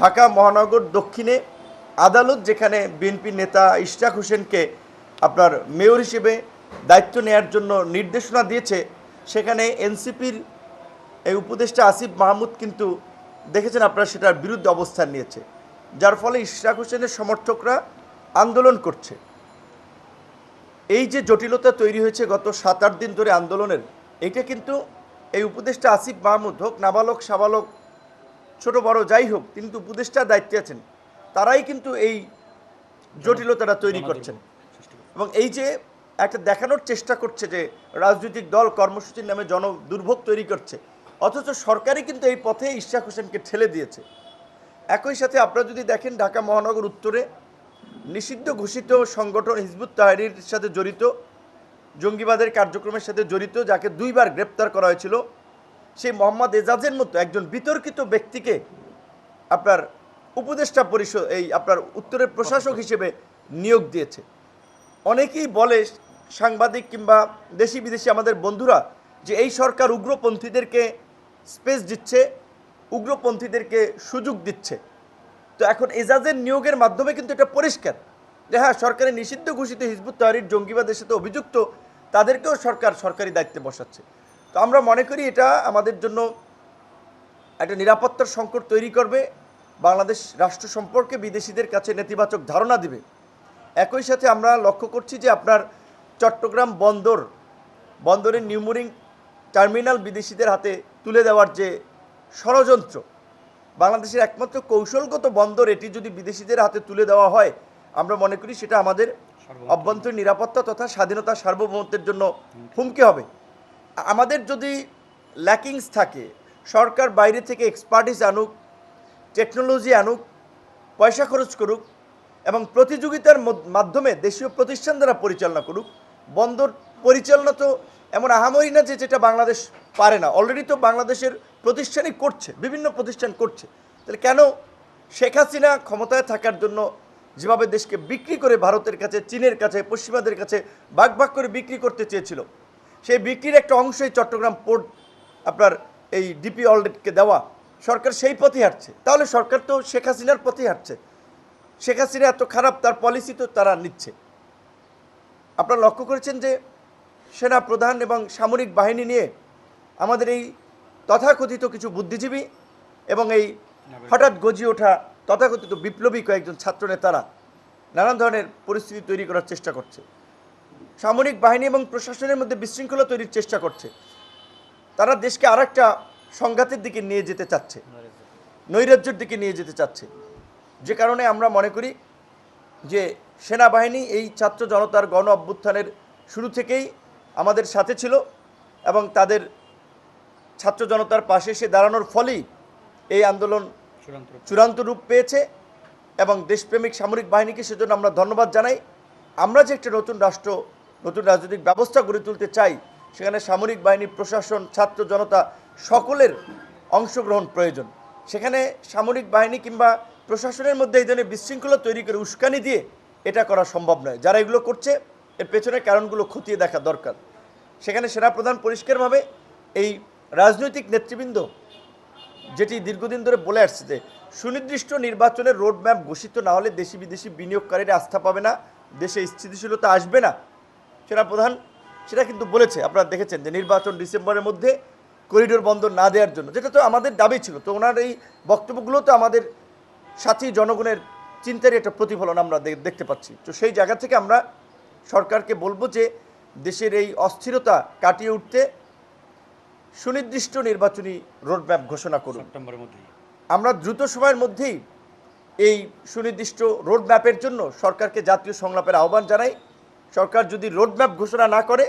ঢাকা মহানগর দক্ষিণে আদালত যেখানে বিএনপি নেতা ইশরাক হোসেনকে আপনার মেয়র হিসেবে দায়িত্ব নেয়ার জন্য নির্দেশনা দিয়েছে, সেখানে এনসিপির এই উপদেষ্টা আসিফ মাহমুদ কিন্তু দেখেছেন আপনারা সেটার বিরুদ্ধে অবস্থান নিয়েছে, যার ফলে ইশরাক হোসেনের সমর্থকরা আন্দোলন করছে। এই যে জটিলতা তৈরি হয়েছে গত সাত আট দিন ধরে আন্দোলনের, এটা কিন্তু এই উপদেষ্টা আসিফ মাহমুদ হোক, নাবালক, সাবালক ছোট বড় যাই হোক তিনি তো উপদেষ্টার দায়িত্বে আছেন। তারাই কিন্তু এই জটিলতাটা তৈরি করছেন। এবং এই যে একটা দেখানোর চেষ্টা করছে যে রাজনৈতিক দল কর্মসূচির নামে জন দুর্ভোগ তৈরি করছে অথচ সরকারই কিন্তু এই পথে ইশাক হোসেনকে ঠেলে দিয়েছে। একই সাথে আপনারা যদি দেখেন ঢাকা মহানগর উত্তরে নিষিদ্ধ ঘোষিত সংগঠন হিজবুত তাহরির সাথে জড়িত জঙ্গিবাদের কার্যক্রমের সাথে জড়িত যাকে দুইবার গ্রেপ্তার করা হয়েছিল সেই মোহাম্মদ এজাজের মতো একজন বিতর্কিত ব্যক্তিকে আপনার উপদেষ্টা পরিষদ এই আপনার উত্তরের প্রশাসক হিসেবে নিয়োগ দিয়েছে। অনেকেই বলে সাংবাদিক কিংবা দেশি বিদেশি আমাদের বন্ধুরা যে এই সরকার উগ্রপন্থীদেরকে স্পেস দিচ্ছে উগ্রপন্থীদেরকে সুযোগ দিচ্ছে। তো এখন এজাজের নিয়োগের মাধ্যমে কিন্তু এটা পরিষ্কার। যে হ্যাঁ সরকারের নিষিদ্ধ ঘোষিত হিজবুত তাহরির জঙ্গিবাদের সাথে অভিযুক্ত তাদেরকেও সরকার সরকারি দায়িত্বে বসাচ্ছে। তো আমরা মনে করি এটা আমাদের জন্য একটা নিরাপত্তার সংকট তৈরি করবে। বাংলাদেশ রাষ্ট্র সম্পর্কে বিদেশিদের কাছে নেতিবাচক ধারণা দিবে। একই সাথে আমরা লক্ষ্য করছি যে আপনার চট্টগ্রাম বন্দর বন্দরের নিউমোরিং টার্মিনাল বিদেশিদের হাতে তুলে দেওয়ার যে ষড়যন্ত্র বাংলাদেশের একমাত্র কৌশলগত বন্দর এটি যদি বিদেশিদের হাতে তুলে দেওয়া হয় আমরা মনে করি সেটা আমাদের অভ্যন্তরীণ নিরাপত্তা তথা স্বাধীনতা সার্বভৌমত্বের জন্য হুমকি হবে। আমাদের যদি ল্যাকিংস থাকে, সরকার বাইরে থেকে এক্সপার্টিস আনুক টেকনোলজি আনুক, পয়সা খরচ করুক এবং প্রতিযোগিতার মাধ্যমে দেশীয় প্রতিষ্ঠান দ্বারা পরিচালনা করুক, বন্দর পরিচালনা তো এমন আহামরি না যে যেটা বাংলাদেশ পারে না। অলরেডি তো বাংলাদেশের প্রতিষ্ঠানই করছে, বিভিন্ন প্রতিষ্ঠান করছে। তাহলে কেন শেখ হাসিনা ক্ষমতায় থাকার জন্য যেভাবে দেশকে বিক্রি করে ভারতের কাছে, চীনের কাছে, পশ্চিমাদের কাছে ভাগ ভাগ করে বিক্রি করতে চেয়েছিল সেই বিক্রির একটা অংশই চট্টগ্রাম পোর্ট, আপনার এই ডিপি অলরেডকে দেওয়া। সরকার সেই পথে হাঁটছে। তাহলে সরকার তো শেখ হাসিনার পথে হাঁটছে। শেখ হাসিনা এত খারাপ, তার পলিসি তো তারা নিচ্ছে। আপনারা লক্ষ্য করেছেন যে সেনা প্রধান এবং সামরিক বাহিনী নিয়ে আমাদের এই তথাকথিত কিছু বুদ্ধিজীবী এবং এই হঠাৎ গজিয়ে ওঠা তথাকথিত বিপ্লবী কয়েকজন ছাত্রনেতারা নানান ধরনের পরিস্থিতি তৈরি করার চেষ্টা করছে। সামরিক বাহিনী এবং প্রশাসনের মধ্যে বিশৃঙ্খলা তৈরির চেষ্টা করছে। তারা দেশকে আরেকটা সংঘাতের দিকে নিয়ে যেতে চাচ্ছে, নৈরাজ্যের দিকে নিয়ে যেতে চাচ্ছে। যে কারণে আমরা মনে করি যে সেনাবাহিনী এই ছাত্র জনতার গণ অভ্যুত্থানের শুরু থেকেই আমাদের সাথে ছিল এবং তাদের ছাত্র জনতার পাশে এসে দাঁড়ানোর ফলেই এই আন্দোলন চূড়ান্ত রূপ পেয়েছে এবং দেশপ্রেমিক সামরিক বাহিনীকে সেজন্য আমরা ধন্যবাদ জানাই। আমরা যে একটা নতুন রাষ্ট্র নতুন রাজনৈতিক ব্যবস্থা গড়ে তুলতে চাই, সেখানে সামরিক বাহিনী, প্রশাসন, ছাত্র জনতা সকলের অংশগ্রহণ প্রয়োজন। সেখানে সামরিক বাহিনী কিংবা প্রশাসনের মধ্যে এই ধরনের বিশৃঙ্খলা তৈরি করে উস্কানি দিয়ে এটা করা সম্ভব নয়। যারা এগুলো করছে, এর পেছনের কারণগুলো খতিয়ে দেখা দরকার। সেখানে সেনাপ্রধান পরিষ্কারভাবে এই রাজনৈতিক নেতৃবৃন্দ যেটি দীর্ঘদিন ধরে বলে আসছে যে, সুনির্দিষ্ট নির্বাচনের রোডম্যাপ ঘোষিত না হলে দেশি বিদেশি বিনিয়োগকারীরা আস্থা পাবে না, দেশে স্থিতিশীলতা আসবে না সেনা প্রধান সেটা কিন্তু বলেছে আপনারা দেখেছেন যে নির্বাচন ডিসেম্বরের মধ্যে করিডোর বন্ধ না দেওয়ার জন্য যেটা তো আমাদের দাবি ছিল তো ওনার এই বক্তব্যগুলো তো আমাদের সাথী জনগণের চিন্তারই একটা প্রতিফলন আমরা দেখতে পাচ্ছি। তো সেই জায়গা থেকে আমরা সরকারকে বলব যে দেশের এই অস্থিরতা কাটিয়ে উঠতে সুনির্দিষ্ট নির্বাচনী রোডম্যাপ ঘোষণা করুন। আমরা দ্রুত সময়ের মধ্যেই এই সুনির্দিষ্ট রোডম্যাপের জন্য সরকারকে জাতীয় সংলাপের আহ্বান জানাই। সরকার যদি রোডম্যাপ ঘোষণা না করে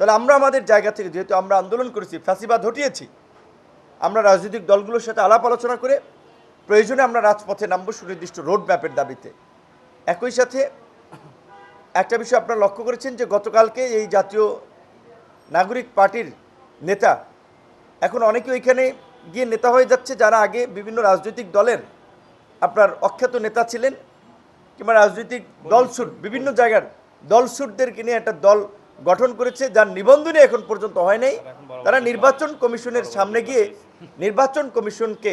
তাহলে আমরা আমাদের জায়গা থেকে যেহেতু আমরা আন্দোলন করেছি ফ্যাসিবাদ হটিয়েছি আমরা রাজনৈতিক দলগুলোর সাথে আলাপ আলোচনা করে প্রয়োজনে আমরা রাজপথে নামবো সুনির্দিষ্ট রোডম্যাপের দাবিতে। একই সাথে একটা বিষয় আপনারা লক্ষ্য করেছেন যে গতকালকে এই জাতীয় নাগরিক পার্টির নেতা এখন অনেকে ওইখানে গিয়ে নেতা হয়ে যাচ্ছে যারা আগে বিভিন্ন রাজনৈতিক দলের আপনার অখ্যাত নেতা ছিলেন কিংবা রাজনৈতিক দলসুট বিভিন্ন জায়গার দলসুটদেরকে নিয়ে একটা দল গঠন করেছে যার নিবন্ধনই এখন পর্যন্ত হয় নাই। তারা নির্বাচন কমিশনের সামনে গিয়ে নির্বাচন কমিশনকে।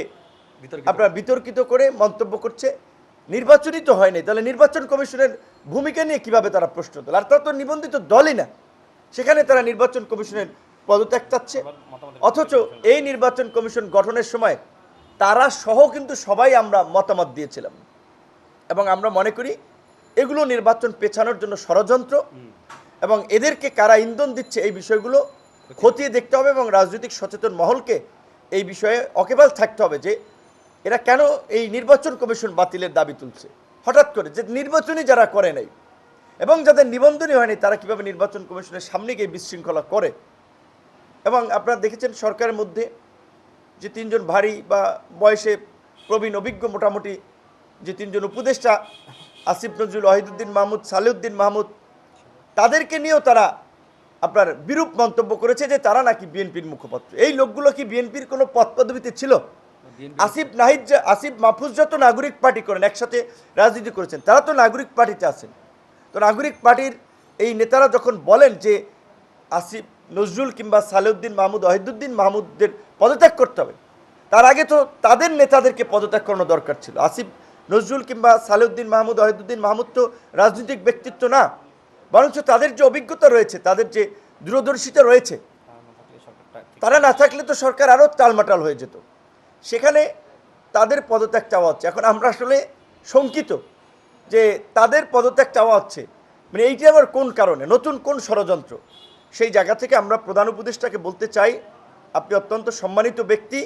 আপনার বিতর্কিত করে মন্তব্য করছে। নির্বাচনই তো হয়নি তাহলে নির্বাচন কমিশনের ভূমিকা নিয়ে কীভাবে তারা প্রশ্ন তোলে? আর তারা তো নিবন্ধিত দলই না। সেখানে তারা নির্বাচন কমিশনের পদত্যাগ চাচ্ছে। অথচ এই নির্বাচন কমিশন গঠনের সময় তারা সহ কিন্তু সবাই আমরা মতামত দিয়েছিলাম। এবং আমরা মনে করি এগুলো নির্বাচন পেছানোর জন্য ষড়যন্ত্র এবং এদেরকে কারা ইন্ধন দিচ্ছে এই বিষয়গুলো খতিয়ে দেখতে হবে এবং রাজনৈতিক সচেতন মহলকে এই বিষয়ে অকেবাল থাকতে হবে যে এরা কেন এই নির্বাচন কমিশন বাতিলের দাবি তুলছে। হঠাৎ করে যে নির্বাচনই যারা করে নাই এবং যাদের নিবন্ধনই হয়নি, তারা কীভাবে নির্বাচন কমিশনের সামনে গিয়ে বিশৃঙ্খলা করে? এবং আপনারা দেখেছেন সরকারের মধ্যে যে তিনজন ভারী বা বয়সে প্রবীণ অভিজ্ঞ মোটামুটি যে তিনজন উপদেষ্টা আসিফ নজরুল ওয়াহিদুদ্দিন মাহমুদ সালেউদ্দিন মাহমুদ তাদেরকে নিয়েও তারা আপনার বিরূপ মন্তব্য করেছে যে তারা নাকি বিএনপির মুখপাত্র। এই লোকগুলো কি বিএনপির কোনো পদ পদবিতে ছিল আসিফ নাহিদ আসিফ মাহফুজ যত নাগরিক পার্টি করেন একসাথে রাজনীতি করেছেন তারা তো নাগরিক পার্টিতে আছেন। তো নাগরিক পার্টির এই নেতারা যখন বলেন যে আসিফ নজরুল কিংবা সালেউদ্দিন মাহমুদ ওয়াহিদুদ্দিন মাহমুদদের পদত্যাগ করতে হবে তার আগে তো তাদের নেতাদেরকে পদত্যাগ করানো দরকার ছিল। আসিফ নজরুল কিংবা সালেউদ্দিন মাহমুদ, ওয়াহিদুদ্দিন মাহমুদ তো রাজনৈতিক ব্যক্তিত্ব না। বরঞ্চ তাদের যে অভিজ্ঞতা রয়েছে, তাদের যে দূরদর্শিতা রয়েছে, তারা না থাকলে তো সরকার আরও টালমাটাল হয়ে যেত। সেখানে তাদের পদত্যাগ চাওয়া হচ্ছে। এখন আমরা আসলে শঙ্কিত যে তাদের পদত্যাগ চাওয়া হচ্ছে। মানে এইটি আবার কোন কারণে? নতুন কোন ষড়যন্ত্র? সেই জায়গা থেকে আমরা প্রধান উপদেষ্টাকে বলতে চাই, আপনি অত্যন্ত সম্মানিত ব্যক্তি।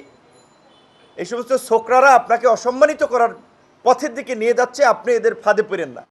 এই সমস্ত ছোকরারা আপনাকে অসম্মানিত করার পথের দিকে নিয়ে যাচ্ছে আপনি এদের ফাঁদে পড়েন না।